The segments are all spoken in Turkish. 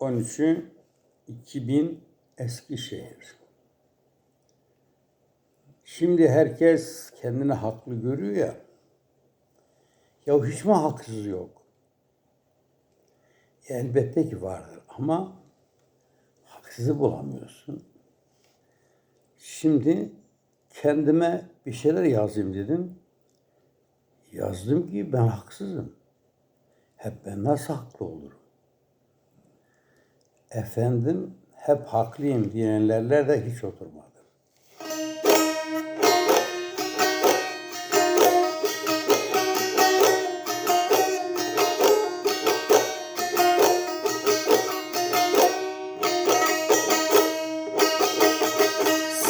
13'ü 2000 Eskişehir. Şimdi herkes kendini haklı görüyor ya. Ya hiç mi haksız yok? Elbette ki vardır ama haksızı bulamıyorsun. Şimdi kendime bir şeyler yazayım dedim. Yazdım ki ben haksızım. Hep ben nasıl haklı olurum? Efendim hep haklıyım diyenlerle de hiç oturmadım.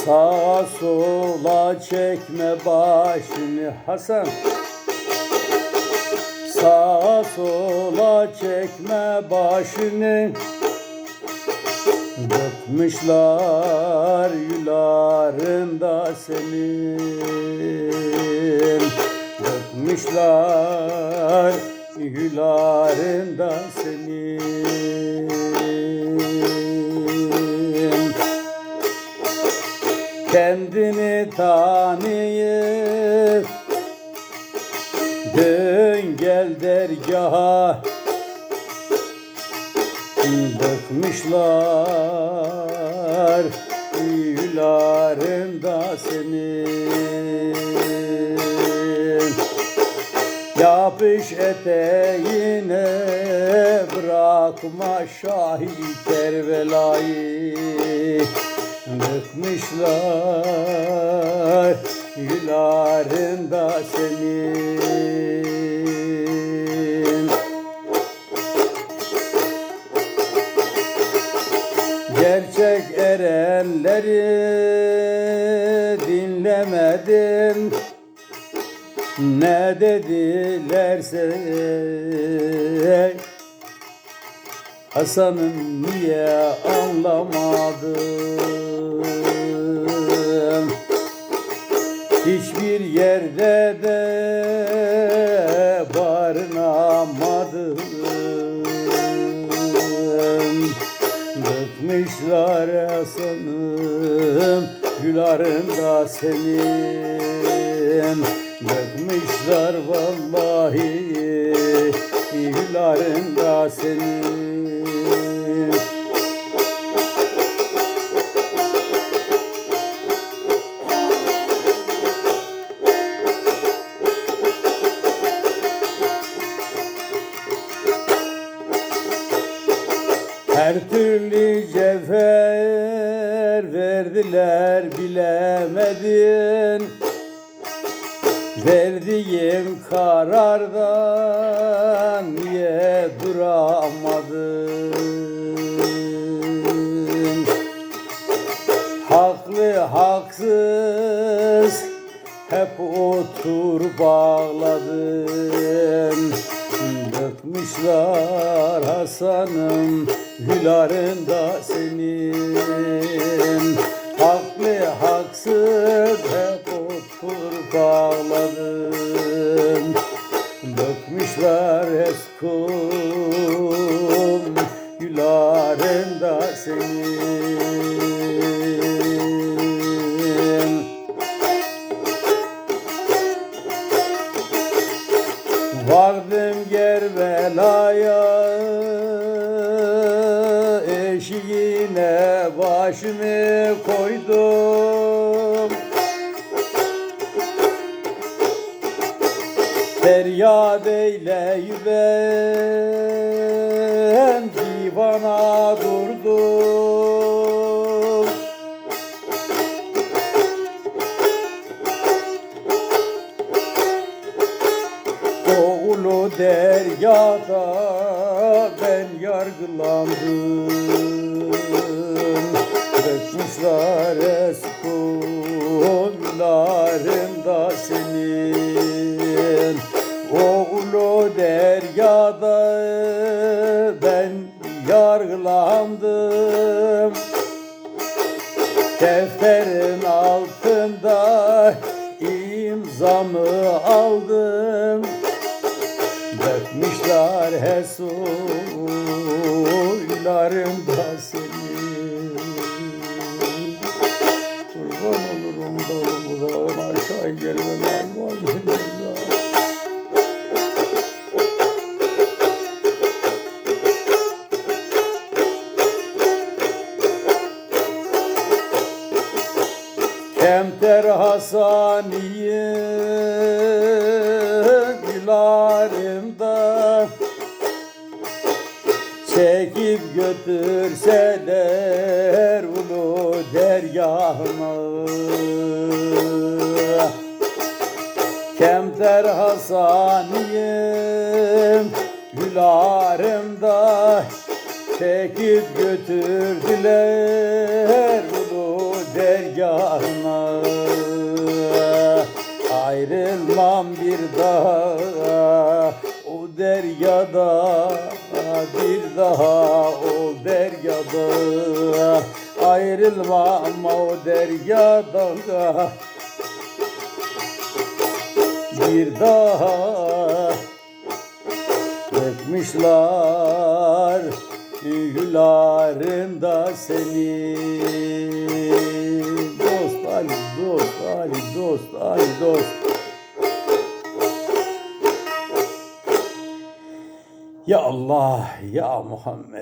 Sağa sola çekme başını Hasan Sağa sola çekme başını Dökmüşler yularında senin. Dökmüşler yularında senin. Kendini tanıyıp Dön gel dergaha. Dökmüşler Yülarında senin. Yapış eteğine bırakma şahi Kerbelayı. Dökmüşler yülarında senin Gerçek erenleri dinlemedin Ne dedilerse Hasan'ım niye anlamadım? Hiçbir yerde de barınamadım Dökmüşler Hasan'ım Gülarında senin. Dökmüşler vallahi Gülarında senin. Her türlü cefer verdiler bilemedin. Verdiğim karardan niye duramadın? Haklı haksız hep otur bağladın. Dökmüşler Hasan'ım Gülarında senin koydum. Feryat eyleyip ben divana durdum. Oğlu deryada ben yargılandım Dökmüşler eskumlarında senin. Oğlu deryada ben yargılandım. Defterin altında imzamı aldım. Dökmüşler Resul'la yıllarında Kemter Hasaniye yıllarımda Çekip götürseler ulu deryana Kemter Hasaniyem Gülarımda Çekip götürdüler ulu dergahına. Ayrılmam bir daha o deryada Bir daha o deryada Ayrılmam o deryada bir daha Dökmüşler hülarında seni. Dost Ali dost Ali dost Ali dost. Ya Allah ya Muhammed